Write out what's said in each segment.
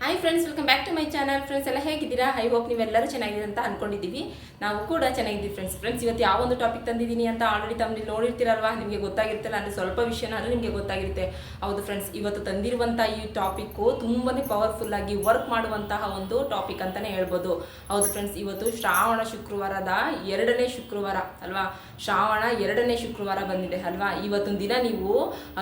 Hi friends welcome back to my channel friends ಎಲ್ಲ ಹೇಗಿದ್ದೀರಾ? I hope ನೀವೆಲ್ಲರೂ ಚೆನ್ನಾಗಿದೆ ಅಂತ ಅನ್ಕೊಂಡಿದ್ದೀವಿ. ನಾವು ಕೂಡ ಚೆನ್ನಾಗಿದ್ದೀವಿ ಫ್ರೆಂಡ್ಸ್ ಫ್ರೆಂಡ್ಸ್ ಇವತ್ತು ಯಾವ ಒಂದು ಟಾಪಿಕ್ ತಂದಿದ್ದೀನಿ ಅಂತ ಆಲ್ರೆಡಿ ತಮ್ಮಲ್ಲಿ ನೋಡಿರ್ತೀರಲ್ವಾ? ನಿಮಗೆ ಗೊತ್ತಾಗಿರ್ತಲ್ಲ ಅಂದರೆ ಸ್ವಲ್ಪ ವಿಷಯನಾದರೂ ನಿಮಗೆ ಗೊತ್ತಾಗಿರುತ್ತೆ. ಹೌದು ಫ್ರೆಂಡ್ಸ್ ಇವತ್ತು ತಂದಿರುವಂಥ ಈ ಟಾಪಿಕ್ಕು ತುಂಬಾ ಪವರ್ಫುಲ್ ಆಗಿ ವರ್ಕ್ ಮಾಡುವಂತಹ ಒಂದು ಟಾಪಿಕ್ ಅಂತಲೇ ಹೇಳ್ಬೋದು. ಹೌದು ಫ್ರೆಂಡ್ಸ್ ಇವತ್ತು ಶ್ರಾವಣ ಶುಕ್ರವಾರದ ಎರಡನೇ ಶುಕ್ರವಾರ ಅಲ್ವಾ? ಶ್ರಾವಣ ಎರಡನೇ ಶುಕ್ರವಾರ ಬಂದಿದೆ ಅಲ್ವಾ? ಇವತ್ತೊಂದು ದಿನ ನೀವು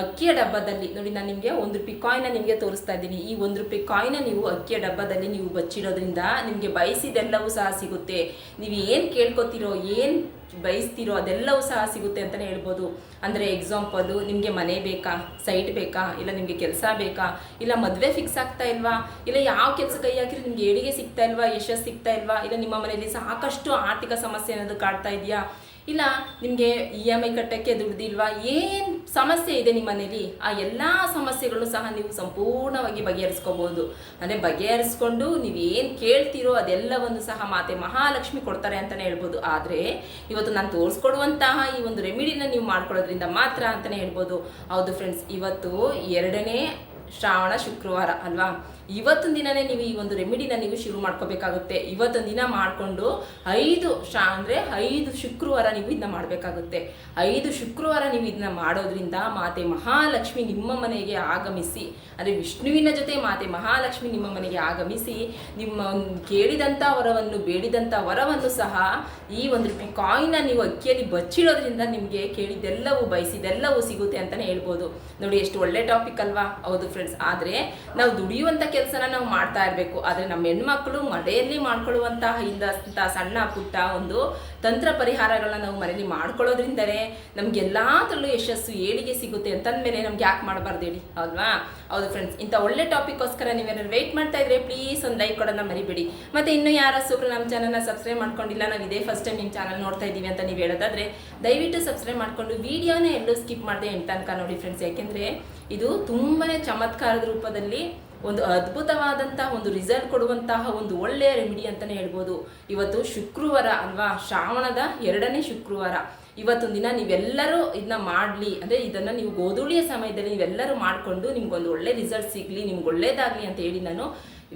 ಅಕ್ಕಿಯ ಡಬ್ಬದಲ್ಲಿ ನೋಡಿ, ನಾನು ನಿಮಗೆ ಒಂದು ರೂಪಾಯಿ ಕಾಯಿನ ನಿಮಗೆ ತೋರಿಸ್ತಾ ಇದ್ದೀನಿ. ಈ ಒಂದು ರೂಪಾಯಿ ಕಾಯಿನ ನೀವು ಅಕ್ಕಿಯ ಡಬ್ಬದಲ್ಲಿ ನೀವು ಬಚ್ಚಿಡೋದ್ರಿಂದ ನಿಮಗೆ ಬಯಸಿದೆಲ್ಲವೂ ಸಹ ಸಿಗುತ್ತೆ. ನೀವು ಏನು ಕೇಳ್ಕೊತಿರೋ, ಏನು ಬಯಸ್ತಿರೋ ಅದೆಲ್ಲವೂ ಸಹ ಸಿಗುತ್ತೆ ಅಂತಲೇ ಹೇಳ್ಬೋದು. ಅಂದರೆ ಎಕ್ಸಾಂಪಲು ನಿಮಗೆ ಮನೆ ಬೇಕಾ ಸೈಟ್ ಬೇಕಾ, ಇಲ್ಲ ನಿಮಗೆ ಕೆಲಸ ಬೇಕಾ, ಇಲ್ಲ ಮದುವೆ ಫಿಕ್ಸ್ ಆಗ್ತಾ ಇಲ್ವಾ, ಇಲ್ಲ ಯಾವ ಕೆಲಸ ಕೈ ಹಾಕಿದ್ರೆ ನಿಮಗೆ ಏಳಿಗೆ ಸಿಗ್ತಾ ಇಲ್ವಾ ಯಶಸ್ಸು ಸಿಗ್ತಾ ಇಲ್ವಾ, ಇಲ್ಲ ನಿಮ್ಮ ಮನೆಯಲ್ಲಿ ಸಾಕಷ್ಟು ಆರ್ಥಿಕ ಸಮಸ್ಯೆ ಅನ್ನೋದು ಕಾಡ್ತಾ ಇದೆಯಾ ಇಲ್ಲ, ನಿಮಗೆ ಇ ಎಂ ಐ ಕಟ್ಟಕ್ಕೆ ದುಡ್ದಿಲ್ವಾ? ಏನು ಸಮಸ್ಯೆ ಇದೆ ನಿಮ್ಮ ಮನೇಲಿ? ಆ ಎಲ್ಲ ಸಮಸ್ಯೆಗಳು ಸಹ ನೀವು ಸಂಪೂರ್ಣವಾಗಿ ಬಗೆಹರಿಸ್ಕೋಬೋದು. ಅಂದರೆ ಬಗೆಹರಿಸ್ಕೊಂಡು ನೀವು ಏನು ಕೇಳ್ತೀರೋ ಅದೆಲ್ಲವನ್ನು ಸಹ ಮಾತೆ ಮಹಾಲಕ್ಷ್ಮಿ ಕೊಡ್ತಾರೆ ಅಂತಲೇ ಹೇಳ್ಬೋದು. ಆದರೆ ಇವತ್ತು ನಾನು ತೋರಿಸ್ಕೊಡುವಂತಹ ಈ ಒಂದು ರೆಮಿಡಿನ ನೀವು ಮಾಡ್ಕೊಳ್ಳೋದ್ರಿಂದ ಮಾತ್ರ ಅಂತಲೇ ಹೇಳ್ಬೋದು. ಹೌದು ಫ್ರೆಂಡ್ಸ್ ಇವತ್ತು ಎರಡನೇ ಶ್ರಾವಣ ಶುಕ್ರವಾರ, ಅಲ್ವಾ? ಇವತ್ತೊಂದು ದಿನನೇ ನೀವು ಈ ಒಂದು ರೆಮಿಡಿನ ನೀವು ಶುರು ಮಾಡ್ಕೋಬೇಕಾಗುತ್ತೆ. ಇವತ್ತೊಂದು ದಿನ ಮಾಡಿಕೊಂಡು ಐದು ಶಾ ಅಂದರೆ ಐದು ಶುಕ್ರವಾರ ನೀವು ಇದನ್ನ ಮಾಡಬೇಕಾಗುತ್ತೆ. ಐದು ಶುಕ್ರವಾರ ನೀವು ಇದನ್ನ ಮಾಡೋದ್ರಿಂದ ಮಾತೆ ಮಹಾಲಕ್ಷ್ಮಿ ನಿಮ್ಮ ಮನೆಗೆ ಆಗಮಿಸಿ ಅಂದರೆ ವಿಷ್ಣುವಿನ ಜೊತೆ ಮಾತೆ ಮಹಾಲಕ್ಷ್ಮಿ ನಿಮ್ಮ ಮನೆಗೆ ಆಗಮಿಸಿ, ನಿಮ್ಮ ಕೇಳಿದಂಥ ವರವನ್ನು ಬೇಡಿದಂಥ ವರವನ್ನು ಸಹ ಈ ಒಂದು ಕಾಯಿನ ನೀವು ಅಕ್ಕಿಯಲ್ಲಿ ಬಚ್ಚಿಡೋದ್ರಿಂದ ನಿಮಗೆ ಕೇಳಿದ್ದೆಲ್ಲವೂ ಬಯಸಿದೆಲ್ಲವೂ ಸಿಗುತ್ತೆ ಅಂತಲೇ ಹೇಳ್ಬೋದು. ನೋಡಿ, ಎಷ್ಟು ಒಳ್ಳೆ ಟಾಪಿಕ್ ಅಲ್ವಾ? ಹೌದು ಫ್ರೆಂಡ್ಸ್ ಆದರೆ ನಾವು ದುಡಿಯುವಂಥ ಕೆಲಸನ ನಾವು ಮಾಡ್ತಾ ಇರಬೇಕು. ಆದರೆ ನಮ್ಮ ಹೆಣ್ಮಕ್ಳು ಮನೆಯಲ್ಲಿ ಮಾಡ್ಕೊಳ್ಳುವಂತಹ ಇಂಥ ಸಣ್ಣ ಪುಟ್ಟ ಒಂದು ತಂತ್ರ ಪರಿಹಾರಗಳನ್ನ ನಾವು ಮನೆಯಲ್ಲಿ ಮಾಡ್ಕೊಳ್ಳೋದ್ರಿಂದಲೇ ನಮ್ಗೆ ಎಲ್ಲಾದ್ರಲ್ಲೂ ಯಶಸ್ಸು ಏಳಿಗೆ ಸಿಗುತ್ತೆ ಅಂತಂದ್ಮೇಲೆ ನಮ್ಗೆ ಯಾಕೆ ಮಾಡಬಾರ್ದು ಹೇಳಿ. ಹೌದಾ ಹೌದು ಫ್ರೆಂಡ್ಸ್ ಇಂಥ ಒಳ್ಳೆ ಟಾಪಿಕ್ಗೋಸ್ಕರ ನೀವೇನಾದ್ರು ವೆಯ್ಟ್ ಮಾಡ್ತಾ ಇದ್ರೆ ಪ್ಲೀಸ್ ಒಂದು ಲೈಕ್ ಕೊಡೋಣ ಮರಿಬೇಡಿ. ಮತ್ತೆ ಇನ್ನೂ ಯಾರ ಸೂಪರ್ ನಮ್ಮ ಚಾನಲ್ನ ಸಬ್ಸ್ಕ್ರೈಬ್ ಮಾಡ್ಕೊಂಡಿಲ್ಲ, ನಾವು ಇದೇ ಫಸ್ಟ್ ಟೈಮ್ ನಿಮ್ಮ ಚಾನಲ್ ನೋಡ್ತಾ ಇದ್ದೀವಿ ಅಂತ ನೀವು ಹೇಳೋದಾದ್ರೆ ದಯವಿಟ್ಟು ಸಬ್ಸ್ಕ್ರೈಬ್ ಮಾಡ್ಕೊಂಡು ವಿಡಿಯೋನೇ ಎಲ್ಲೂ ಸ್ಕಿಪ್ ಮಾಡಿದೆ ಎಂಟು ತನಕ ನೋಡಿ ಫ್ರೆಂಡ್ಸ್ ಯಾಕೆಂದರೆ ಇದು ತುಂಬಾ ಚಮತ್ಕಾರದ ರೂಪದಲ್ಲಿ ಒಂದು ಅದ್ಭುತವಾದಂತಹ ಒಂದು ರಿಸಲ್ಟ್ ಕೊಡುವಂತಹ ಒಂದು ಒಳ್ಳೆಯ ರೆಮಿಡಿ ಅಂತಲೇ ಹೇಳ್ಬೋದು. ಇವತ್ತು ಶುಕ್ರವಾರ ಅಲ್ವಾ? ಶ್ರಾವಣದ ಎರಡನೇ ಶುಕ್ರವಾರ. ಇವತ್ತು ದಿನ ನೀವೆಲ್ಲರೂ ಇದನ್ನ ಮಾಡಲಿ. ಅಂದರೆ ಇದನ್ನು ನೀವು ಗೋಧೂಳಿಯ ಸಮಯದಲ್ಲಿ ನೀವೆಲ್ಲರೂ ಮಾಡಿಕೊಂಡು ನಿಮ್ಗೊಂದು ಒಳ್ಳೆ ರಿಸಲ್ಟ್ ಸಿಗಲಿ, ನಿಮ್ಗೆ ಒಳ್ಳೇದಾಗಲಿ ಅಂತ ಹೇಳಿ ನಾನು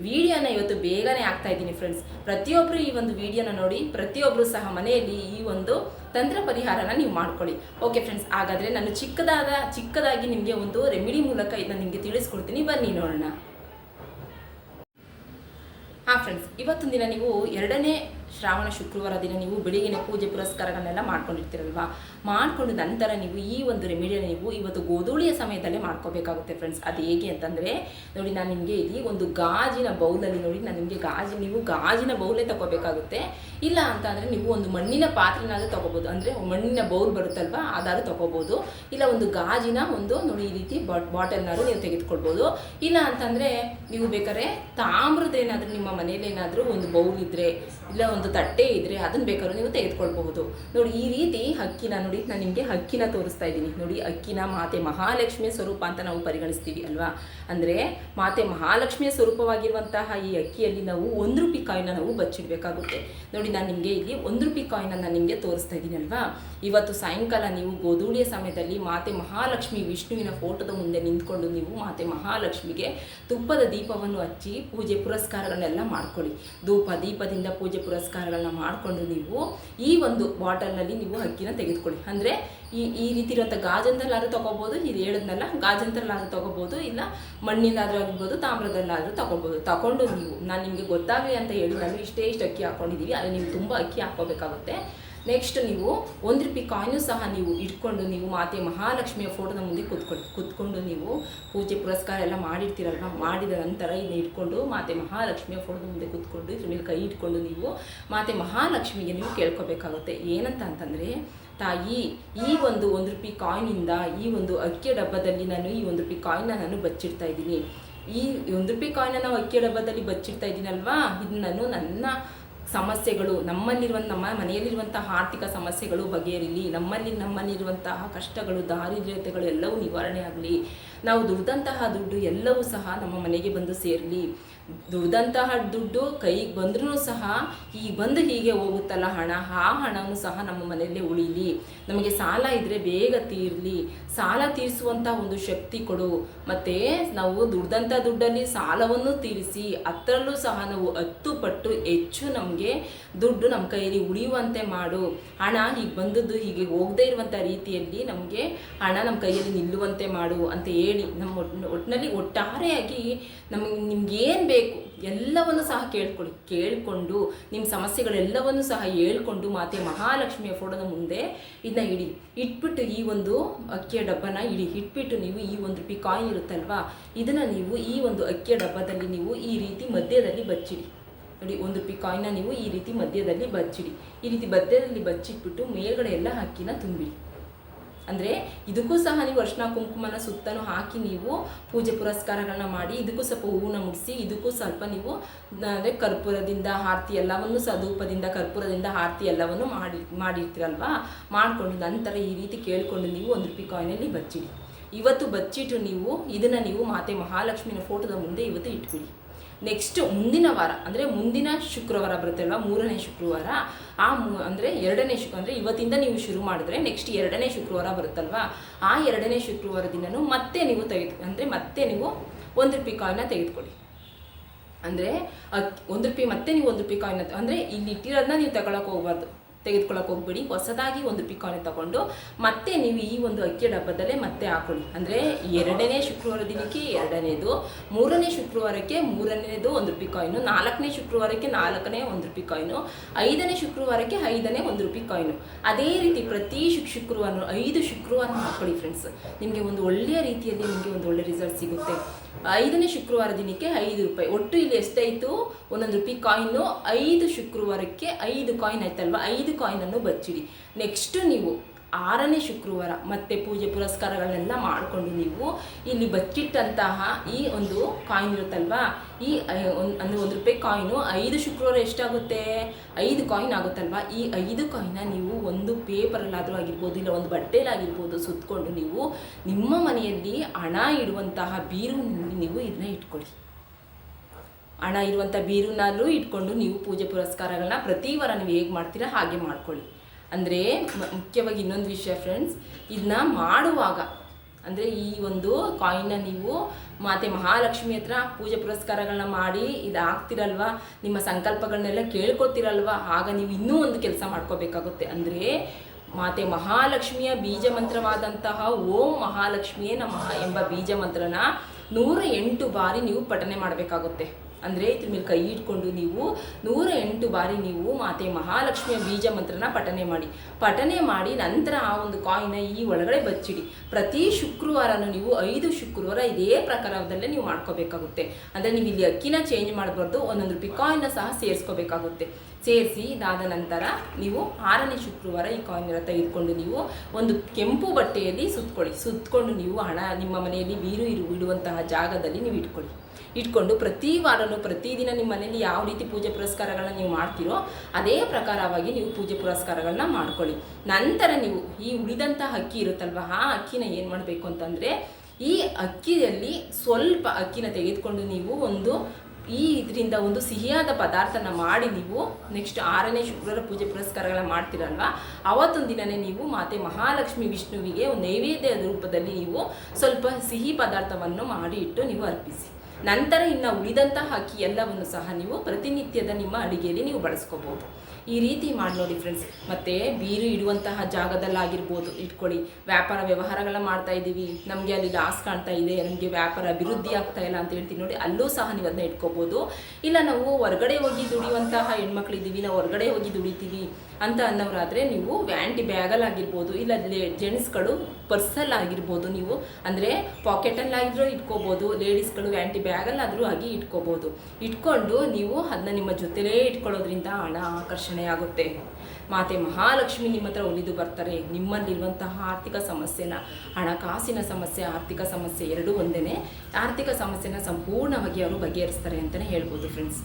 ವಿಡಿಯೋನ ಇವತ್ತು ಬೇಗನೆ ಆಗ್ತಾ ಇದ್ದೀನಿ ಫ್ರೆಂಡ್ಸ್ ಪ್ರತಿಯೊಬ್ಬರು ಈ ಒಂದು ವಿಡಿಯೋನ ನೋಡಿ ಪ್ರತಿಯೊಬ್ಬರು ಸಹ ಮನೆಯಲ್ಲಿ ಈ ಒಂದು ತಂತ್ರ ಪರಿಹಾರನ ನೀವು ಮಾಡ್ಕೊಳ್ಳಿ. ಓಕೆ ಫ್ರೆಂಡ್ಸ್ ಹಾಗಾದರೆ ನಾನು ಚಿಕ್ಕದಾದ, ಚಿಕ್ಕದಾಗಿ ನಿಮಗೆ ಒಂದು ರೆಮಿಡಿ ಮೂಲಕ ಇದನ್ನ ನಿಮಗೆ ತಿಳಿಸ್ಕೊಡ್ತೀನಿ. ಬನ್ನಿ ನೋಡೋಣ. ಹಾಂ ಫ್ರೆಂಡ್ಸ್ ಇವತ್ತೊಂದು ದಿನ ನೀವು ಎರಡನೇ ಶ್ರಾವಣ ಶುಕ್ರವಾರ ದಿನ ನೀವು ಬೆಳಿಗ್ಗಿನ ಪೂಜೆ ಪುರಸ್ಕಾರಗಳನ್ನೆಲ್ಲ ಮಾಡ್ಕೊಂಡಿರ್ತೀರಲ್ವಾ? ಮಾಡಿಕೊಂಡು ನಂತರ ನೀವು ಈ ಒಂದು ರೆಮಿಡಿಯನ್ನು ನೀವು ಇವತ್ತು ಗೋಧೂಳಿಯ ಸಮಯದಲ್ಲೇ ಮಾಡ್ಕೋಬೇಕಾಗುತ್ತೆ ಫ್ರೆಂಡ್ಸ್ ಅದು ಹೇಗೆ ಅಂತಂದರೆ, ನೋಡಿ ನಾನು ನಿಮಗೆ ಇಲ್ಲಿ ಒಂದು ಗಾಜಿನ ಬೌಲಲ್ಲಿ ನೋಡಿ, ನಾನು ನಿಮಗೆ ಗಾಜಿ, ನೀವು ಗಾಜಿನ ಬೌಲೇ ತಗೋಬೇಕಾಗುತ್ತೆ. ಇಲ್ಲ ಅಂತ ಅಂದರೆ ನೀವು ಒಂದು ಮಣ್ಣಿನ ಪಾತ್ರೆನಾದರೂ ತಗೋಬೋದು. ಅಂದರೆ ಮಣ್ಣಿನ ಬೌಲ್ ಬರುತ್ತಲ್ವಾ, ಅದಾದ್ರೂ ತಗೋಬೋದು. ಇಲ್ಲ ಒಂದು ಗಾಜಿನ ಒಂದು ನೋಡಿ ಈ ರೀತಿ ಬಾಟಲ್ನಾದ್ರು ನೀವು ತೆಗೆದುಕೊಳ್ಬೋದು. ಇಲ್ಲ ಅಂತಂದರೆ ನೀವು ಬೇಕಾದ್ರೆ ತಾಮ್ರದ ಏನಾದರೂ ನಿಮ್ಮ ಮನೇಲಿ ಏನಾದರೂ ಒಂದು ಬೌಲ್ ಇದ್ದರೆ ಇಲ್ಲ, ಒಂದು ತಟ್ಟೆ ಇದ್ರೆ ಅದನ್ನ ಬೇಕಾದ್ರೂ ನೀವು ತೆಗೆದುಕೊಳ್ಬಹುದು. ನೋಡಿ, ಈ ರೀತಿ ಹಕ್ಕಿನ, ನೋಡಿ, ನಾನು ನಿಮಗೆ ಹಕ್ಕಿನ ತೋರಿಸ್ತಾ ಇದ್ದೀನಿ. ನೋಡಿ ಅಕ್ಕಿನ ಮಾತೆ ಮಹಾಲಕ್ಷ್ಮಿಯ ಸ್ವರೂಪ ಅಂತ ನಾವು ಪರಿಗಣಿಸ್ತೀವಿ, ಅಲ್ವಾ? ಅಂದ್ರೆ ಮಾತೆ ಮಹಾಲಕ್ಷ್ಮಿಯ ಸ್ವರೂಪವಾಗಿರುವಂತಹ ಈ ಅಕ್ಕಿಯಲ್ಲಿ ನಾವು ಒಂದು ರೂಪಿ ಕಾಯಿನ ನಾವು ಬಚ್ಚಿಡ್ಬೇಕಾಗುತ್ತೆ. ನೋಡಿ, ನಾನು ನಿಮಗೆ ಇಲ್ಲಿ ಒಂದು ರೂಪಿ ಕಾಯಿನ ನಾನು ನಿಮಗೆ ತೋರಿಸ್ತಾ ಇದ್ದೀನಿ, ಅಲ್ವಾ? ಇವತ್ತು ಸಾಯಂಕಾಲ ನೀವು ಗೋಧೂಳಿಯ ಸಮಯದಲ್ಲಿ ಮಾತೆ ಮಹಾಲಕ್ಷ್ಮಿ ವಿಷ್ಣುವಿನ ಫೋಟೋದ ಮುಂದೆ ನಿಂತ್ಕೊಂಡು ನೀವು ಮಾತೆ ಮಹಾಲಕ್ಷ್ಮಿಗೆ ತುಪ್ಪದ ದೀಪವನ್ನು ಹಚ್ಚಿ ಪೂಜೆ ಪುರಸ್ಕಾರಗಳನ್ನೆಲ್ಲ ಮಾಡ್ಕೊಳ್ಳಿ. ಧೂಪ, ದೀಪದಿಂದ ಪೂಜೆ ಪುರಸ್ಕಾರಗಳನ್ನ ಮಾಡಿಕೊಂಡು ನೀವು ಈ ಒಂದು ಬಾಟಲ್ನಲ್ಲಿ ನೀವು ಅಕ್ಕಿನ ತೆಗೆದುಕೊಳ್ಳಿ. ಅಂದರೆ ಈ ಈ ರೀತಿ ಇರುವಂಥ ಗಾಜಂದಲ್ಲಾದ್ರೂ ತೊಗೋಬೋದು, ಇದು ಹೇಳಿದ್ನಲ್ಲ ಗಾಜಂತರಲ್ಲಾದ್ರೂ ತೊಗೋಬೋದು, ಇಲ್ಲ ಮಣ್ಣಿನಾದರೂ ಆಗಿರ್ಬೋದು, ತಾಮ್ರದಲ್ಲಾದರೂ ತೊಗೋಬೋದು. ತಗೊಂಡು ನೀವು, ನಾನು ನಿಮಗೆ ಗೊತ್ತಾಗಲಿ ಅಂತ ಹೇಳಿ ನಾನು ಇಷ್ಟೇ ಇಷ್ಟು ಅಕ್ಕಿ ಹಾಕ್ಕೊಂಡಿದ್ದೀವಿ ಅಲ್ಲಿ ನೀವು ತುಂಬ ಅಕ್ಕಿ ಹಾಕ್ಕೋಬೇಕಾಗುತ್ತೆ. ನೆಕ್ಸ್ಟ್ ನೀವು ಒಂದು ರೂಪಾಯಿ ಕಾಯ್ನು ಸಹ ನೀವು ಇಟ್ಕೊಂಡು ನೀವು ಮಾತೆ ಮಹಾಲಕ್ಷ್ಮಿಯ ಫೋಟೋದ ಮುಂದೆ ಕೂತ್ಕೊಂಡು ಕೂತ್ಕೊಂಡು ನೀವು ಪೂಜೆ ಪುರಸ್ಕಾರ ಎಲ್ಲ ಮಾಡಿರ್ತೀರಲ್ವ? ಮಾಡಿದ ನಂತರ ಇದನ್ನ ಇಟ್ಕೊಂಡು ಮಾತೆ ಮಹಾಲಕ್ಷ್ಮಿಯ ಫೋಟೋದ ಮುಂದೆ ಕೂತ್ಕೊಂಡು ಇದ್ರ ಮೇಲೆ ಕೈ ಇಟ್ಕೊಂಡು ನೀವು ಮಾತೆ ಮಹಾಲಕ್ಷ್ಮಿಗೆ ನೀವು ಕೇಳ್ಕೊಬೇಕಾಗುತ್ತೆ. ಏನಂತ ಅಂತಂದರೆ, ತಾಯಿ, ಈ ಒಂದು ಒಂದು ರೂಪಾಯಿ ಕಾಯಿನಿಂದ ಈ ಒಂದು ಅಕ್ಕಿ ಡಬ್ಬದಲ್ಲಿ ನಾನು ಈ ಒಂದು ರೂಪಾಯಿ ಕಾಯಿನ ನಾನು ಬಚ್ಚಿಡ್ತಾ ಇದ್ದೀನಿ. ಈ ಒಂದು ರೂಪಾಯಿ ಕಾಯಿನ ನಾವು ಅಕ್ಕಿ ಡಬ್ಬದಲ್ಲಿ ಬಚ್ಚಿಡ್ತಾ ಇದ್ದೀನಲ್ವಾ? ಇದು ನಾನು ನನ್ನ ಸಮಸ್ಯೆಗಳು ನಮ್ಮಲ್ಲಿರುವ ನಮ್ಮ ಮನೆಯಲ್ಲಿರುವಂತಹ ಆರ್ಥಿಕ ಸಮಸ್ಯೆಗಳು ಬಗೆಹರಿಲಿ, ನಮ್ಮಲ್ಲಿ, ನಮ್ಮಲ್ಲಿರುವಂತಹ ಕಷ್ಟಗಳು, ದಾರಿದ್ರ್ಯತೆಗಳು ಎಲ್ಲವೂ ನಿವಾರಣೆ ಆಗಲಿ. ನಾವು ದುಡ್ದಂತಹ ದುಡ್ಡು ಎಲ್ಲವೂ ಸಹ ನಮ್ಮ ಮನೆಗೆ ಬಂದು ಸೇರಲಿ. ದುಡ್ದಂತಹ ದುಡ್ಡು ಕೈಗೆ ಬಂದ್ರೂ ಸಹ ಈ ಬಂದು ಹೀಗೆ ಹೋಗುತ್ತಲ್ಲ ಹಣ, ಆ ಹಣವೂ ಸಹ ನಮ್ಮ ಮನೆಯಲ್ಲೇ ಉಳಿಲಿ. ನಮಗೆ ಸಾಲ ಇದ್ದರೆ ಬೇಗ ತೀರಲಿ. ಸಾಲ ತೀರಿಸುವಂಥ ಒಂದು ಶಕ್ತಿ ಕೊಡು. ಮತ್ತು ನಾವು ದುಡ್ದಂಥ ದುಡ್ಡಲ್ಲಿ ಸಾಲವನ್ನು ತೀರಿಸಿ ಅದರಲ್ಲೂ ಸಹ ನಾವು ಹತ್ತು ಪಟ್ಟು ಹೆಚ್ಚು ನಮಗೆ ದುಡ್ಡು ನಮ್ಮ ಕೈಯಲ್ಲಿ ಉಳಿಯುವಂತೆ ಮಾಡು. ಹಣ ಹೀಗೆ ಬಂದದ್ದು ಹೀಗೆ ಹೋಗದೇ ಇರುವಂಥ ರೀತಿಯಲ್ಲಿ ನಮಗೆ ಹಣ ನಮ್ಮ ಕೈಯಲ್ಲಿ ನಿಲ್ಲುವಂತೆ ಮಾಡು ಅಂತ ಹೇಳಿ ನಮ್ಮ ಒಟ್- ಒಟ್ಟಿನಲ್ಲಿ ಒಟ್ಟಾರೆಯಾಗಿ ನಮಗೆ ನಿಮ್ಗೆ ಏನು ಬೇಕು ಎಲ್ಲವನ್ನು ಸಹ ಕೇಳ್ಕೊಳ್ಳಿ ಕೇಳಿಕೊಂಡು ನಿಮ್ಮ ಸಮಸ್ಯೆಗಳೆಲ್ಲವನ್ನು ಸಹ ಹೇಳ್ಕೊಂಡು ಮಾತೆ ಮಹಾಲಕ್ಷ್ಮಿಯ ಫೋಟೋದ ಮುಂದೆ ಇದನ್ನ ಇಡಿ. ಇಟ್ಬಿಟ್ಟು ಈ ಒಂದು ಅಕ್ಕಿಯ ಡಬ್ಬನ ಇಡಿ. ಇಟ್ಬಿಟ್ಟು ನೀವು ಈ ಒಂದು ರೂಪಾಯಿ ಕಾಯಿನ್ ಇರುತ್ತಲ್ವಾ, ಇದನ್ನು ನೀವು ಈ ಒಂದು ಅಕ್ಕಿಯ ಡಬ್ಬದಲ್ಲಿ ನೀವು ಈ ರೀತಿ ಮಧ್ಯದಲ್ಲಿ ಬಚ್ಚಿಡಿ. ನೋಡಿ, ಒಂದು ರೂಪಾಯಿ ಕಾಯಿನ ನೀವು ಈ ರೀತಿ ಮಧ್ಯದಲ್ಲಿ ಬಚ್ಚಿಡಿ. ಈ ರೀತಿ ಮಧ್ಯದಲ್ಲಿ ಬಚ್ಚಿಟ್ಬಿಟ್ಟು ಮೇಲ್ಗಡೆ ಎಲ್ಲ ಅಕ್ಕಿನ ತುಂಬಿಡಿ. ಅಂದರೆ ಇದಕ್ಕೂ ಸಹ ನೀವು ಅರ್ಶಿನ ಕುಂಕುಮನ ಸುತ್ತಲೂ ಹಾಕಿ ನೀವು ಪೂಜೆ ಪುರಸ್ಕಾರಗಳನ್ನ ಮಾಡಿ, ಇದಕ್ಕೂ ಸ್ವಲ್ಪ ಹೂವನ್ನ ಮುಡಿಸಿ, ಇದಕ್ಕೂ ಸ್ವಲ್ಪ ನೀವು, ಅಂದರೆ ಕರ್ಪೂರದಿಂದ ಆರತಿ ಎಲ್ಲವನ್ನು ಸದೂಪದಿಂದ ಕರ್ಪೂರದಿಂದ ಆರತಿ ಎಲ್ಲವನ್ನು ಮಾಡಿ, ಮಾಡಿರ್ತೀರಲ್ವಾ? ಮಾಡಿಕೊಂಡು ನಂತರ ಈ ರೀತಿ ಕೇಳಿಕೊಂಡು ನೀವು ಒಂದು ರೂಪಾಯಿ ಕಾಯಿನಲ್ಲಿ ಬಚ್ಚಿಡಿ. ಇವತ್ತು ಬಚ್ಚಿಟ್ಟು ನೀವು, ಇದನ್ನು ನೀವು ಮಾತೆ ಮಹಾಲಕ್ಷ್ಮಿನ ಫೋಟೋದ ಮುಂದೆ ಇವತ್ತು ಇಟ್ಬಿಡಿ. ನೆಕ್ಸ್ಟ್ ಮುಂದಿನ ವಾರ, ಅಂದರೆ ಮುಂದಿನ ಶುಕ್ರವಾರ ಬರುತ್ತೆ ಅಲ್ವಾ? ಮೂರನೇ ಶುಕ್ರವಾರ. ಆ ಮೂ, ಅಂದರೆ ಎರಡನೇ ಶುಕ್ರ ಅಂದರೆ ಇವತ್ತಿಂದ ನೀವು ಶುರು ಮಾಡಿದ್ರೆ ನೆಕ್ಸ್ಟ್ ಎರಡನೇ ಶುಕ್ರವಾರ ಬರುತ್ತಲ್ವಾ? ಆ ಎರಡನೇ ಶುಕ್ರವಾರ ದಿನನೂ ಮತ್ತೆ ನೀವು ತೆಗೆದು, ಅಂದರೆ ಮತ್ತೆ ನೀವು ಒಂದು ರೂಪಾಯಿ ಕಾಯಿನ ತೆಗೆದುಕೊಳ್ಳಿ. ಅಂದರೆ ಒಂದು ರೂಪಾಯಿ ಮತ್ತೆ ನೀವು ಒಂದು ರೂಪಾಯಿ ಕಾಯಿನ ಅಂದರೆ ಇಲ್ಲಿ ಇಟ್ಟಿರೋದನ್ನ ನೀವು ತಗೊಳಕ್ಕೆ ಹೋಗ್ಬಾರ್ದು. ತೆಗೆದುಕೊಳ್ಳೋಕೆ ಹೋಗ್ಬೇಡಿ. ಹೊಸದಾಗಿ ಒಂದು ರೂಪಾಯಿ ಕಾಯಿನ್ ತಗೊಂಡು ಮತ್ತೆ ನೀವು ಈ ಒಂದು ಅಕ್ಕಿ ಡಬ್ಬದಲ್ಲೇ ಮತ್ತೆ ಹಾಕೊಳ್ಳಿ. ಅಂದರೆ ಎರಡನೇ ಶುಕ್ರವಾರ ದಿನಕ್ಕೆ ಎರಡನೇದು, ಮೂರನೇ ಶುಕ್ರವಾರಕ್ಕೆ ಮೂರನೇದು ಒಂದು ರೂಪಾಯಿ ಕಾಯಿನು ನಾಲ್ಕನೇ ಶುಕ್ರವಾರಕ್ಕೆ ನಾಲ್ಕನೇ ಒಂದು ರೂಪಾಯಿ ಕಾಯಿನು ಐದನೇ ಶುಕ್ರವಾರಕ್ಕೆ ಐದನೇ ಒಂದು ರೂಪಾಯಿ ಕಾಯಿನು ಅದೇ ರೀತಿ ಪ್ರತಿ ಶುಕ್ ಶುಕ್ರವಾರ ಐದು ಶುಕ್ರವಾರ ಹಾಕೊಳ್ಳಿ ಫ್ರೆಂಡ್ಸ್ ನಿಮಗೆ ಒಂದು ಒಳ್ಳೆಯ ರೀತಿಯಲ್ಲಿ ನಿಮಗೆ ಒಂದು ಒಳ್ಳೆ ರಿಸಲ್ಟ್ ಸಿಗುತ್ತೆ. ಐದನೇ ಶುಕ್ರವಾರ ದಿನಕ್ಕೆ ಐದು ರೂಪಾಯಿ. ಒಟ್ಟು ಇಲ್ಲಿ ಎಷ್ಟಾಯಿತು? ಒಂದೊಂದು ರೂಪಾಯಿ ಕಾಯಿನು ಐದು ಶುಕ್ರವಾರಕ್ಕೆ ಐದು ಕಾಯಿನ್ ಆಯ್ತಲ್ವಾ? ಐದು ಕಾಯಿನನ್ನು ಬಚ್ಚಿಡಿ. ನೆಕ್ಸ್ಟ್ ನೀವು ಆರನೇ ಶುಕ್ರವಾರ ಮತ್ತೆ ಪೂಜೆ ಪುರಸ್ಕಾರಗಳನ್ನೆಲ್ಲ ಮಾಡಿಕೊಂಡು ನೀವು ಇಲ್ಲಿ ಬಚ್ಚಿಟ್ಟಂತಹ ಈ ಒಂದು ಕಾಯಿನ್ ಇರುತ್ತಲ್ವಾ? ಈ ಒಂದು ಒಂದ್- ಒಂದು ರೂಪಾಯಿ ಕಾಯಿನು ಐದು ಶುಕ್ರವಾರ ಎಷ್ಟಾಗುತ್ತೆ? ಐದು ಕಾಯಿನ್ ಆಗುತ್ತಲ್ವಾ? ಈ ಐದು ಕಾಯಿನ ನೀವು ಒಂದು ಪೇಪರಲ್ಲಾದರೂ ಆಗಿರ್ಬೋದು, ಇಲ್ಲ ಒಂದು ಬಟ್ಟೆಲಾಗಿರ್ಬೋದು ಸುತ್ತಕೊಂಡು ನೀವು ನಿಮ್ಮ ಮನೆಯಲ್ಲಿ ಹಣ ಇಡುವಂತಹ ಬೀರು ನೀವು ಇದನ್ನ ಇಟ್ಕೊಳ್ಳಿ. ಹಣ ಇರುವಂಥ ಬೀರುನಲ್ಲೂ ಇಟ್ಕೊಂಡು ನೀವು ಪೂಜೆ ಪುರಸ್ಕಾರಗಳನ್ನ ಪ್ರತಿ ವಾರ ನೀವು ಹೇಗೆ ಮಾಡ್ತೀರಾ ಹಾಗೆ ಮಾಡ್ಕೊಳ್ಳಿ. ಅಂದರೆ ಮುಖ್ಯವಾಗಿ ಇನ್ನೊಂದು ವಿಷಯ ಫ್ರೆಂಡ್ಸ್ ಇದನ್ನ ಮಾಡುವಾಗ, ಅಂದರೆ ಈ ಒಂದು ಕಾಯಿನ್ನ ನೀವು ಮಾತೆ ಮಹಾಲಕ್ಷ್ಮಿ ಹತ್ರ ಪೂಜೆ ಪುರಸ್ಕಾರಗಳನ್ನ ಮಾಡಿ ಇದು ಆಗ್ತಿರಲ್ವ ನಿಮ್ಮ ಸಂಕಲ್ಪಗಳನ್ನೆಲ್ಲ ಕೇಳ್ಕೊತಿರಲ್ವ, ಆಗ ನೀವು ಇನ್ನೂ ಒಂದು ಕೆಲಸ ಮಾಡ್ಕೋಬೇಕಾಗುತ್ತೆ. ಅಂದರೆ ಮಾತೆ ಮಹಾಲಕ್ಷ್ಮಿಯ ಬೀಜ ಮಂತ್ರವಾದಂತಹ ಓಂ ಮಹಾಲಕ್ಷ್ಮಿಯೇ ನಮಃ ಎಂಬ ಬೀಜ ಮಂತ್ರನ ನೂರ ಎಂಟು ಬಾರಿ ನೀವು ಪಠನೆ ಮಾಡಬೇಕಾಗುತ್ತೆ. ಅಂದರೆ ಇದ್ರ ಮೇಲೆ ಕೈ ಇಟ್ಕೊಂಡು ನೀವು ನೂರ ಎಂಟು ಬಾರಿ ನೀವು ಮಾತೆ ಮಹಾಲಕ್ಷ್ಮಿಯ ಬೀಜ ಮಂತ್ರನ ಪಠನೆ ಮಾಡಿ. ಪಠನೆ ಮಾಡಿ ನಂತರ ಆ ಒಂದು ಕಾಯಿನ ಈ ಒಳಗಡೆ ಬಚ್ಚಿಡಿ. ಪ್ರತಿ ಶುಕ್ರವಾರನೂ ನೀವು ಐದು ಶುಕ್ರವಾರ ಇದೇ ಪ್ರಕಾರದಲ್ಲೇ ನೀವು ಮಾಡ್ಕೋಬೇಕಾಗುತ್ತೆ. ಅಂದರೆ ನೀವು ಇಲ್ಲಿ ಅಕ್ಕಿನ ಚೇಂಜ್ ಮಾಡಬಾರ್ದು, ಒಂದೊಂದು ರೂಪಾಯಿ ಕಾಯಿನ ಸಹ ಸೇರಿಸ್ಕೋಬೇಕಾಗುತ್ತೆ. ಸೇರಿಸಿ ಇದಾದ ನಂತರ ನೀವು ಆರನೇ ಶುಕ್ರವಾರ ಈ ಕಾಯಿನ ತೆಗೆದುಕೊಂಡು ನೀವು ಒಂದು ಕೆಂಪು ಬಟ್ಟೆಯಲ್ಲಿ ಸುತ್ತಕೊಳ್ಳಿ ಸುತ್ತಕೊಂಡು ನೀವು ಹಣ, ನಿಮ್ಮ ಮನೆಯಲ್ಲಿ ಬೀರು ಇರು, ಇಡುವಂತಹ ಜಾಗದಲ್ಲಿ ನೀವು ಇಟ್ಕೊಳ್ಳಿ. ಇಟ್ಕೊಂಡು ಪ್ರತಿ ವಾರನೂ ಪ್ರತಿದಿನ ನಿಮ್ಮ ಮನೆಯಲ್ಲಿ ಯಾವ ರೀತಿ ಪೂಜೆ ಪುರಸ್ಕಾರಗಳನ್ನ ನೀವು ಮಾಡ್ತೀರೋ ಅದೇ ಪ್ರಕಾರವಾಗಿ ನೀವು ಪೂಜೆ ಪುರಸ್ಕಾರಗಳನ್ನ ಮಾಡ್ಕೊಳ್ಳಿ. ನಂತರ ನೀವು ಈ ಉಳಿದಂಥ ಅಕ್ಕಿ ಇರುತ್ತಲ್ವ, ಆ ಅಕ್ಕಿನ ಏನು ಮಾಡಬೇಕು ಅಂತಂದರೆ, ಈ ಅಕ್ಕಿಯಲ್ಲಿ ಸ್ವಲ್ಪ ಅಕ್ಕಿನ ತೆಗೆದುಕೊಂಡು ನೀವು ಒಂದು, ಈ ಇದರಿಂದ ಒಂದು ಸಿಹಿಯಾದ ಪದಾರ್ಥನ ಮಾಡಿ ನೀವು ನೆಕ್ಸ್ಟ್ ಆರನೇ ಶುಕ್ರವಾರ ಪೂಜೆ ಪುರಸ್ಕಾರಗಳನ್ನ ಮಾಡ್ತೀರಲ್ವ, ಅವತ್ತೊಂದು ದಿನನೇ ನೀವು ಮಾತೆ ಮಹಾಲಕ್ಷ್ಮಿ ವಿಷ್ಣುವಿಗೆ ಒಂದು ನೈವೇದ್ಯದ ರೂಪದಲ್ಲಿ ನೀವು ಸ್ವಲ್ಪ ಸಿಹಿ ಪದಾರ್ಥವನ್ನು ಮಾಡಿ ಇಟ್ಟು ನೀವು ಅರ್ಪಿಸಿ. ನಂತರ ಇನ್ನು ಉಳಿದಂತಹ ಅಕ್ಕಿ ಎಲ್ಲವನ್ನು ಸಹ ನೀವು ಪ್ರತಿನಿತ್ಯದ ನಿಮ್ಮ ಅಡುಗೆಯಲ್ಲಿ ನೀವು ಬಳಸ್ಕೋಬೋದು. ಈ ರೀತಿ ಮಾಡಿ ನೋಡಿ ಫ್ರೆಂಡ್ಸ್ ಮತ್ತೆ ಬೀರು ಇಡುವಂತಹ ಜಾಗದಲ್ಲಾಗಿರ್ಬೋದು. ಇಟ್ಕೊಳ್ಳಿ. ವ್ಯಾಪಾರ ವ್ಯವಹಾರಗಳನ್ನ ಮಾಡ್ತಾ ಇದ್ದೀವಿ. ನಮಗೆ ಅಲ್ಲಿ ಲಾಸ್ ಕಾಣ್ತಾ ಇದೆ. ನಮಗೆ ವ್ಯಾಪಾರ ಅಭಿವೃದ್ಧಿ ಆಗ್ತಾ ಇಲ್ಲ ಅಂತ ಹೇಳ್ತೀನಿ ನೋಡಿ. ಅಲ್ಲೂ ಸಹ ನೀವು ಅದನ್ನ ಇಟ್ಕೋಬೋದು. ಇಲ್ಲ ನಾವು ಹೊರಗಡೆ ಹೋಗಿ ದುಡಿಯುವಂತಹ ಹೆಣ್ಮಕ್ಳಿದ್ದೀವಿ. ನಾವು ಹೊರಗಡೆ ಹೋಗಿ ದುಡಿತೀವಿ. ಅಂತ ಅನ್ನೋರಾದರೆ ನೀವು ವ್ಯಾಂಟಿ ಬ್ಯಾಗಲ್ಲಾಗಿರ್ಬೋದು ಇಲ್ಲ ಜೆಂಟ್ಸ್ಗಳು ಪರ್ಸಲ್ ಆಗಿರ್ಬೋದು ನೀವು, ಅಂದರೆ ಪಾಕೆಟಲ್ಲಾಗಿದ್ರೂ ಇಟ್ಕೋಬೋದು, ಲೇಡೀಸ್ಗಳು ವ್ಯಾಂಟಿ ಬ್ಯಾಗಲ್ಲಾದರೂ ಆಗಿ ಇಟ್ಕೋಬೋದು. ಇಟ್ಕೊಂಡು ನೀವು ಅದನ್ನ ನಿಮ್ಮ ಜೊತೆಲೇ ಇಟ್ಕೊಳ್ಳೋದ್ರಿಂದ ಹಣ ಆಕರ್ಷಣೆ ಆಗುತ್ತೆ. ಮಾತೆ ಮಹಾಲಕ್ಷ್ಮಿ ನಿಮ್ಮ ಹತ್ರ ಉಳಿದು ಬರ್ತಾರೆ. ನಿಮ್ಮಲ್ಲಿರುವಂತಹ ಆರ್ಥಿಕ ಸಮಸ್ಯೆನ, ಹಣಕಾಸಿನ ಸಮಸ್ಯೆ, ಆರ್ಥಿಕ ಸಮಸ್ಯೆ ಎರಡೂ ಒಂದೇ ಆರ್ಥಿಕ ಸಮಸ್ಯೆನ ಸಂಪೂರ್ಣವಾಗಿ ಅವರು ಬಗೆಹರಿಸ್ತಾರೆ ಅಂತಲೇ ಹೇಳ್ಬೋದು ಫ್ರೆಂಡ್ಸ್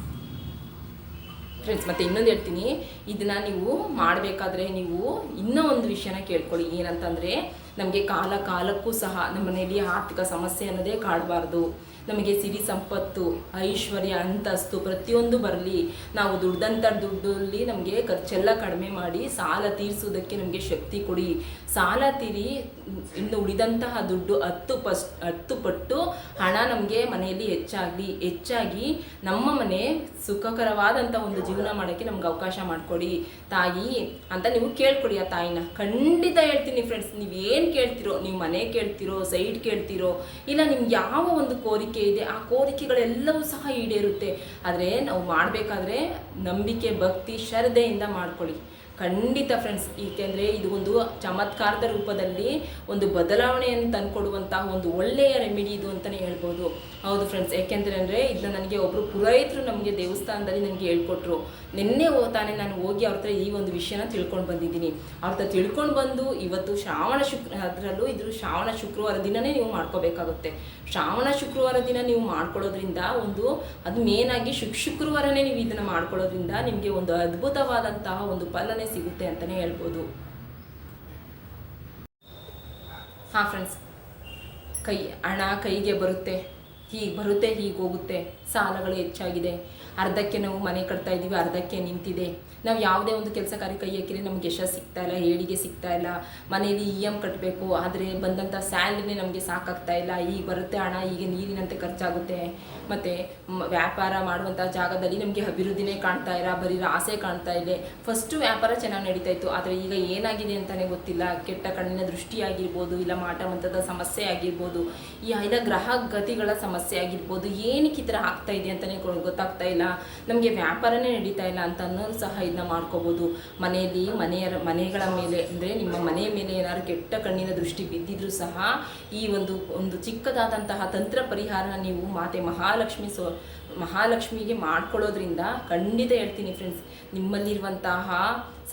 ಫ್ರೆಂಡ್ಸ್ ಮತ್ತೆ ಇನ್ನೊಂದು ಹೇಳ್ತೀನಿ. ಇದನ್ನ ನೀವು ಮಾಡಬೇಕಾದ್ರೆ ನೀವು ಇನ್ನೂ ಒಂದು ವಿಷಯನ ಕೇಳ್ಕೊಳ್ಳಿ. ಏನಂತಂದರೆ, ನಮಗೆ ಕಾಲ ಕಾಲಕ್ಕೂ ಸಹ ನಮ್ಮ ಮನೆಯಲ್ಲಿ ಆರ್ಥಿಕ ಸಮಸ್ಯೆ ಅನ್ನೋದೇ ಕಾಡಬಾರ್ದು. ನಮಗೆ ಸಿರಿ ಸಂಪತ್ತು, ಐಶ್ವರ್ಯ, ಅಂತಸ್ತು ಪ್ರತಿಯೊಂದು ಬರಲಿ. ನಾವು ದುಡ್ದಂಥ ದುಡ್ಡಲ್ಲಿ ನಮಗೆ ಖರ್ಚೆಲ್ಲ ಕಡಿಮೆ ಮಾಡಿ ಸಾಲ ತೀರಿಸೋದಕ್ಕೆ ನಮಗೆ ಶಕ್ತಿ ಕೊಡಿ. ಸಾಲ ತೀರಿ, ಇನ್ನು ಉಳಿದಂತಹ ದುಡ್ಡು ಹತ್ತು ಪಸ್, ಹತ್ತು ಪಟ್ಟು ಹಣ ನಮಗೆ ಮನೆಯಲ್ಲಿ ಹೆಚ್ಚಾಗಲಿ. ಹೆಚ್ಚಾಗಿ ನಮ್ಮ ಮನೆ ಸುಖಕರವಾದಂಥ ಒಂದು ಜೀವನ ಮಾಡೋಕ್ಕೆ ನಮ್ಗೆ ಅವಕಾಶ ಮಾಡಿಕೊಡಿ. ತಾಯಿ ಅಂತ ನೀವು ಕೇಳ್ಕೊಡಿ ಆ ತಾಯಿನ. ಖಂಡಿತ ಹೇಳ್ತೀನಿ ಫ್ರೆಂಡ್ಸ್ ನೀವು ಏನು ಕೇಳ್ತಿರೋ, ನೀವು ಮನೆ ಕೇಳ್ತಿರೋ ಸೈಡ್ ಕೇಳ್ತಿರೋ, ಇಲ್ಲ ನಿಮ್ಗೆ ಯಾವ ಒಂದು ಕೋರಿಕೆ ಇದೆ ಆ ಕೋರಿಕೆಗಳೆಲ್ಲವೂ ಸಹ ಈಡೇರುತ್ತೆ. ಆದರೆ ನಾವು ಮಾಡಬೇಕಾದ್ರೆ ನಂಬಿಕೆ ಭಕ್ತಿ ಶ್ರದ್ಧೆಯಿಂದ ಮಾಡ್ಕೊಳ್ಳಿ. ಖಂಡಿತ ಫ್ರೆಂಡ್ಸ್ ಏಕೆಂದರೆ ಇದು ಒಂದು ಚಮತ್ಕಾರದ ರೂಪದಲ್ಲಿ ಒಂದು ಬದಲಾವಣೆಯನ್ನು ತಂದುಕೊಡುವಂತಹ ಒಂದು ಒಳ್ಳೆಯ ರೆಮಿಡಿ ಇದು ಅಂತಲೇ ಹೇಳ್ಬೋದು. ಹೌದು ಫ್ರೆಂಡ್ಸ್ ಏಕೆಂದರೆ ಅಂದರೆ ಇದನ್ನ ನನಗೆ ಒಬ್ಬರು ಪುರೋಹಿತರು ನಮಗೆ ದೇವಸ್ಥಾನದಲ್ಲಿ ನನಗೆ ಹೇಳ್ಕೊಟ್ರು. ನಿನ್ನೆ ತಾನೇ ನಾನು ಹೋಗಿ ಅವ್ರ ಈ ಒಂದು ವಿಷಯನ ತಿಳ್ಕೊಂಡು ಬಂದಿದ್ದೀನಿ. ಅವ್ರ ಹತ್ರ ತಿಳ್ಕೊಂಡು ಬಂದು ಇವತ್ತು ಶ್ರಾವಣ ಶುಕ್ರ ಅದರಲ್ಲೂ ಇದ್ರ ಶ್ರಾವಣ ಶುಕ್ರವಾರ ದಿನನೇ ನೀವು ಮಾಡ್ಕೋಬೇಕಾಗುತ್ತೆ. ಶ್ರಾವಣ ಶುಕ್ರವಾರ ದಿನ ನೀವು ಮಾಡ್ಕೊಳ್ಳೋದ್ರಿಂದ ಒಂದು, ಅದು ಮೇನ್ ಆಗಿ ಶುಕ್ ಶುಕ್ರವಾರನೇ ನೀವು ಇದನ್ನು ಮಾಡ್ಕೊಳ್ಳೋದ್ರಿಂದ ನಿಮಗೆ ಒಂದು ಅದ್ಭುತವಾದಂತಹ ಒಂದು ಫಲನೆ ಸಿಗುತ್ತೆ ಅಂತಲೇ ಹೇಳ್ಬೋದು. ಹಾಂ ಫ್ರೆಂಡ್ಸ್ ಕೈ, ಹಣ ಕೈಗೆ ಬರುತ್ತೆ. ಹೀಗೆ ಬರುತ್ತೆ, ಹೀಗೆ ಹೋಗುತ್ತೆ. ಸಾಲಗಳು ಹೆಚ್ಚಾಗಿದೆ. ಅರ್ಧಕ್ಕೆ ನಾವು ಮನೆ ಕಟ್ತಾ ಇದ್ದೀವಿ, ಅರ್ಧಕ್ಕೆ ನಿಂತಿದೆ. ನಾವು ಯಾವುದೇ ಒಂದು ಕೆಲಸ ಕಾರ್ಯ ಕೈ ಹಾಕಿದ್ರೆ ನಮ್ಗೆ ಯಶಸ್ಸು ಸಿಗ್ತಾ ಇಲ್ಲ, ಏಳಿಗೆ ಸಿಗ್ತಾ ಇಲ್ಲ, ಮನೇಲಿ ಇ ಎಂ ಕಟ್ಟಬೇಕು ಆದರೆ ಬಂದಂಥ ಸ್ಯಾಲ್ರಿನೇ ನಮಗೆ ಸಾಕಾಗ್ತಾ ಇಲ್ಲ, ಈಗ ಬರುತ್ತೆ ಹಣ, ಈಗ ನೀರಿನಂತೆ ಖರ್ಚಾಗುತ್ತೆ. ಮತ್ತು ವ್ಯಾಪಾರ ಮಾಡುವಂಥ ಜಾಗದಲ್ಲಿ ನಮಗೆ ಅಭಿವೃದ್ಧಿನೇ ಕಾಣ್ತಾ ಇಲ್ಲ, ಬರೀ ಆಸೆ ಕಾಣ್ತಾ ಇದೆ. ಫಸ್ಟು ವ್ಯಾಪಾರ ಚೆನ್ನಾಗಿ ನಡೀತಾ ಇತ್ತು, ಆದರೆ ಈಗ ಏನಾಗಿದೆ ಅಂತಲೇ ಗೊತ್ತಿಲ್ಲ. ಕೆಟ್ಟ ಕಣ್ಣಿನ ದೃಷ್ಟಿಯಾಗಿರ್ಬೋದು ಇಲ್ಲ ಮಾಟಮಂತದ ಸಮಸ್ಯೆ ಆಗಿರ್ಬೋದು, ಈ ಐದ ಗ್ರಹ ಗತಿಗಳ ಸಮಸ್ಯೆ ಆಗಿರ್ಬೋದು, ಏನಕ್ಕೆ ಈ ಥರ ಆಗ್ತಾ ಇದೆ ಅಂತಲೇ ಗೊತ್ತಾಗ್ತಾ ಇಲ್ಲ. ನಮಗೆ ವ್ಯಾಪಾರನೇ ನಡೀತಾ ಇಲ್ಲ ಅಂತ ಅನ್ನೋದು ಸಹ ಇದನ್ನ ಮಾಡ್ಕೋಬೋದು. ಮನೆಯಲ್ಲಿ ಮನೆಯ ಮನೆಗಳ ಮೇಲೆ, ಅಂದರೆ ನಿಮ್ಮ ಮನೆಯ ಮೇಲೆ ಏನಾದ್ರು ಕೆಟ್ಟ ಕಣ್ಣಿನ ದೃಷ್ಟಿ ಬಿದ್ದಿದ್ರೂ ಸಹ ಈ ಒಂದು ಒಂದು ಚಿಕ್ಕದಾದಂತಹ ತಂತ್ರ ಪರಿಹಾರ ನೀವು ಮಾತೆ ಮಹಾಲಕ್ಷ್ಮಿ ಸೊ, ಮಹಾಲಕ್ಷ್ಮಿಗೆ ಮಾಡ್ಕೊಳ್ಳೋದ್ರಿಂದ ಖಂಡಿತ ಹೇಳ್ತೀನಿ ಫ್ರೆಂಡ್ಸ್ ನಿಮ್ಮಲ್ಲಿರುವಂತಹ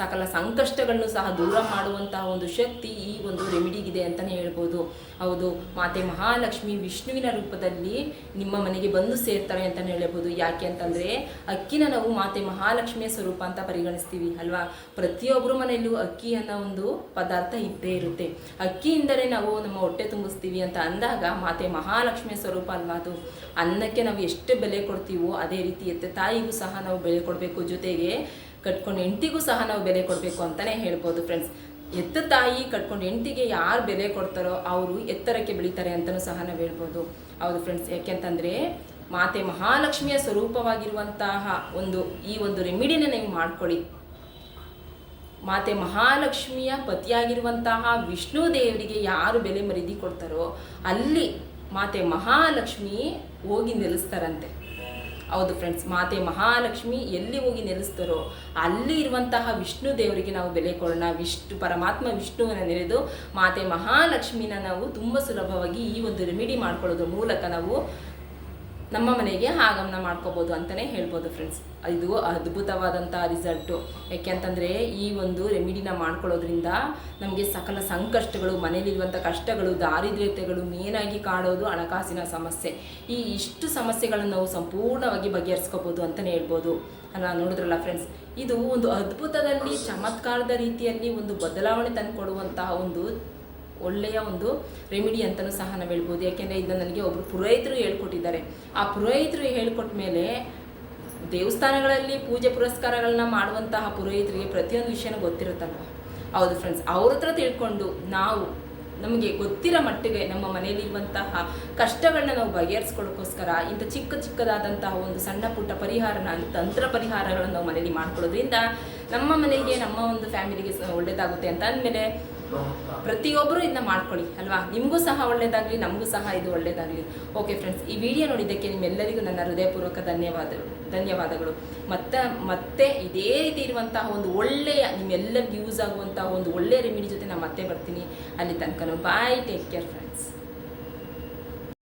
ಸಕಲ ಸಂಕಷ್ಟಗಳನ್ನು ಸಹ ದೂರ ಮಾಡುವಂತಹ ಒಂದು ಶಕ್ತಿ ಈ ಒಂದು ರೆಮಿಡಿಗಿದೆ ಅಂತಲೇ ಹೇಳ್ಬೋದು. ಹೌದು, ಮಾತೆ ಮಹಾಲಕ್ಷ್ಮಿ ವಿಷ್ಣುವಿನ ರೂಪದಲ್ಲಿ ನಿಮ್ಮ ಮನೆಗೆ ಬಂದು ಸೇರ್ತಾರೆ ಅಂತಲೇ ಹೇಳ್ಬೋದು. ಯಾಕೆ ಅಂತಂದರೆ, ಅಕ್ಕಿನ ನಾವು ಮಾತೆ ಮಹಾಲಕ್ಷ್ಮಿಯ ಸ್ವರೂಪ ಅಂತ ಪರಿಗಣಿಸ್ತೀವಿ, ಅಲ್ವಾ? ಪ್ರತಿಯೊಬ್ಬರ ಮನೆಯಲ್ಲೂ ಅಕ್ಕಿ ಅನ್ನೋ ಒಂದು ಪದಾರ್ಥ ಇದ್ದೇ ಇರುತ್ತೆ. ಅಕ್ಕಿಯಿಂದಲೇ ನಾವು ನಮ್ಮ ಹೊಟ್ಟೆ ತುಂಬಿಸ್ತೀವಿ ಅಂತ ಅಂದಾಗ ಮಾತೆ ಮಹಾಲಕ್ಷ್ಮಿಯ ಸ್ವರೂಪ ಅಲ್ವಾ ಅದು? ಅನ್ನಕ್ಕೆ ನಾವು ಎಷ್ಟು ಬೆಲೆ ಕೊಡ್ತೀವೋ, ಅದೇ ರೀತಿ ಎತ್ತೆ ತಾಯಿಗೂ ಸಹ ನಾವು ಬೆಲೆ ಕೊಡಬೇಕು ಜೊತೆಗೆ ಕಟ್ಕೊಂಡು ಹೆಂಡ್ತಿಗೂ ಸಹ ನಾವು ಬೆಲೆ ಕೊಡಬೇಕು ಅಂತಲೇ ಹೇಳ್ಬೋದು ಫ್ರೆಂಡ್ಸ್ ಎತ್ತ ತಾಯಿ ಕಟ್ಕೊಂಡು ಹೆಂಡ್ತಿಗೆ ಯಾರು ಬೆಲೆ ಕೊಡ್ತಾರೋ ಅವರು ಎತ್ತರಕ್ಕೆ ಬೆಳೀತಾರೆ ಅಂತಲೂ ಸಹ ನಾವು ಹೇಳ್ಬೋದು. ಹೌದು ಫ್ರೆಂಡ್ಸ್ ಯಾಕೆಂತಂದರೆ ಮಾತೆ ಮಹಾಲಕ್ಷ್ಮಿಯ ಸ್ವರೂಪವಾಗಿರುವಂತಹ ಒಂದು, ಈ ಒಂದು ರೆಮಿಡಿನ ನೀವು ಮಾಡ್ಕೊಳ್ಳಿ. ಮಾತೆ ಮಹಾಲಕ್ಷ್ಮಿಯ ಪತಿಯಾಗಿರುವಂತಹ ವಿಷ್ಣು ದೇವರಿಗೆ ಯಾರು ಬೆಲೆ ಮರಿದಿ ಕೊಡ್ತಾರೋ ಅಲ್ಲಿ ಮಾತೆ ಮಹಾಲಕ್ಷ್ಮಿ ಹೋಗಿ ನೆಲೆಸ್ತಾರಂತೆ. ಹೌದು ಫ್ರೆಂಡ್ಸ್ ಮಾತೆ ಮಹಾಲಕ್ಷ್ಮಿ ಎಲ್ಲಿ ಹೋಗಿ ನೆಲೆಸ್ತಾರೋ ಅಲ್ಲಿ ಇರುವಂತಹ ವಿಷ್ಣು ದೇವರಿಗೆ ನಾವು ಬೆಲೆ ಕೊಡೋಣ. ವಿಷ್ಣು, ಪರಮಾತ್ಮ ವಿಷ್ಣುವನ್ನು ನೆನೆದು ಮಾತೆ ಮಹಾಲಕ್ಷ್ಮಿನ ನಾವು ತುಂಬ ಸುಲಭವಾಗಿ ಈ ಒಂದು ರೆಮಿಡಿ ಮಾಡ್ಕೊಳ್ಳೋದ್ರ ಮೂಲಕ ನಾವು ನಮ್ಮ ಮನೆಗೆ ಆಗಮನ ಮಾಡ್ಕೋಬೋದು ಅಂತಲೇ ಹೇಳ್ಬೋದು ಫ್ರೆಂಡ್ಸ್ ಇದು ಅದ್ಭುತವಾದಂಥ ರಿಸಲ್ಟು ಯಾಕೆಂತಂದರೆ ಈ ಒಂದು ರೆಮಿಡಿನ ಮಾಡ್ಕೊಳ್ಳೋದ್ರಿಂದ ನಮಗೆ ಸಕಲ ಸಂಕಷ್ಟಗಳು ಮನೇಲಿರುವಂಥ ಕಷ್ಟಗಳು, ದಾರಿದ್ರ್ಯತೆಗಳು ಮೇನಾಗಿ ಕಾಣೋದು ಹಣಕಾಸಿನ ಸಮಸ್ಯೆ. ಈ ಇಷ್ಟು ಸಮಸ್ಯೆಗಳನ್ನು ನಾವು ಸಂಪೂರ್ಣವಾಗಿ ಬಗೆಹರಿಸ್ಕೋಬೋದು ಅಂತಲೇ ಹೇಳ್ಬೋದು. ನಾನು ನೋಡಿದ್ರಲ್ಲ ಫ್ರೆಂಡ್ಸ್ ಇದು ಒಂದು ಅದ್ಭುತದಲ್ಲಿ, ಚಮತ್ಕಾರದ ರೀತಿಯಲ್ಲಿ ಒಂದು ಬದಲಾವಣೆ ತಂದುಕೊಡುವಂತಹ ಒಂದು ಒಳ್ಳೆಯ ಒಂದು ರೆಮಿಡಿ ಅಂತಲೂ ಸಹ ನಾವು ಹೇಳ್ಬೋದು. ಯಾಕೆಂದರೆ ಇದನ್ನು ನನಗೆ ಒಬ್ಬರು ಪುರೋಹಿತರು ಹೇಳ್ಕೊಟ್ಟಿದ್ದಾರೆ. ಆ ಪುರೋಹಿತರು ಹೇಳ್ಕೊಟ್ಟ ಮೇಲೆ ದೇವಸ್ಥಾನಗಳಲ್ಲಿ ಪೂಜೆ ಪುರಸ್ಕಾರಗಳನ್ನ ಮಾಡುವಂತಹ ಪುರೋಹಿತರಿಗೆ ಪ್ರತಿಯೊಂದು ವಿಷಯನೂ ಗೊತ್ತಿರುತ್ತಲ್ಲ ಹೌದು ಫ್ರೆಂಡ್ಸ್ ಅವ್ರ ಹತ್ರ ತಿಳ್ಕೊಂಡು ನಾವು ನಮಗೆ ಗೊತ್ತಿರೋ ಮಟ್ಟಿಗೆ ನಮ್ಮ ಮನೆಯಲ್ಲಿರುವಂತಹ ಕಷ್ಟಗಳನ್ನ ನಾವು ಬಗೆಹರಿಸ್ಕೊಳ್ಳೋಕ್ಕೋಸ್ಕರ ಇಂಥ ಚಿಕ್ಕ ಚಿಕ್ಕದಾದಂತಹ ಒಂದು ಸಣ್ಣ ಪುಟ್ಟ ಪರಿಹಾರನ ತಂತ್ರ ಪರಿಹಾರಗಳನ್ನು ನಾವು ಮನೆಯಲ್ಲಿ ಮಾಡ್ಕೊಳ್ಳೋದ್ರಿಂದ ನಮ್ಮ ಮನೆಗೆ, ನಮ್ಮ ಒಂದು ಫ್ಯಾಮಿಲಿಗೆ ಒಳ್ಳೆಯದಾಗುತ್ತೆ ಅಂತ ಅಂದಮೇಲೆ ಪ್ರತಿಯೊಬ್ಬರು ಇದನ್ನ ಮಾಡ್ಕೊಳ್ಳಿ, ಅಲ್ವಾ? ನಿಮಗೂ ಸಹ ಒಳ್ಳೇದಾಗಲಿ, ನಮಗೂ ಸಹ ಇದು ಒಳ್ಳೇದಾಗಲಿ. ಓಕೆ ಫ್ರೆಂಡ್ಸ್ ಈ ವಿಡಿಯೋ ನೋಡಿದ್ದಕ್ಕೆ ನಿಮ್ಮೆಲ್ಲರಿಗೂ ನನ್ನ ಹೃದಯಪೂರ್ವಕ ಧನ್ಯವಾದಗಳು ಧನ್ಯವಾದಗಳು. ಮತ್ತೆ ಮತ್ತೆ ಇದೇ ರೀತಿ ಇರುವಂತಹ ಒಂದು ಒಳ್ಳೆಯ, ನಿಮ್ಮೆಲ್ಲರಿಗೂ ಯೂಸ್ ಆಗುವಂತಹ ಒಂದು ಒಳ್ಳೆಯ ರೆಮಿಡಿ ಜೊತೆ ನಾನು ಮತ್ತೆ ಬರ್ತೀನಿ. ಅಲ್ಲಿ ತನಕ ಬಾಯ್ ಟೇಕ್ ಕೇರ್ ಫ್ರೆಂಡ್ಸ್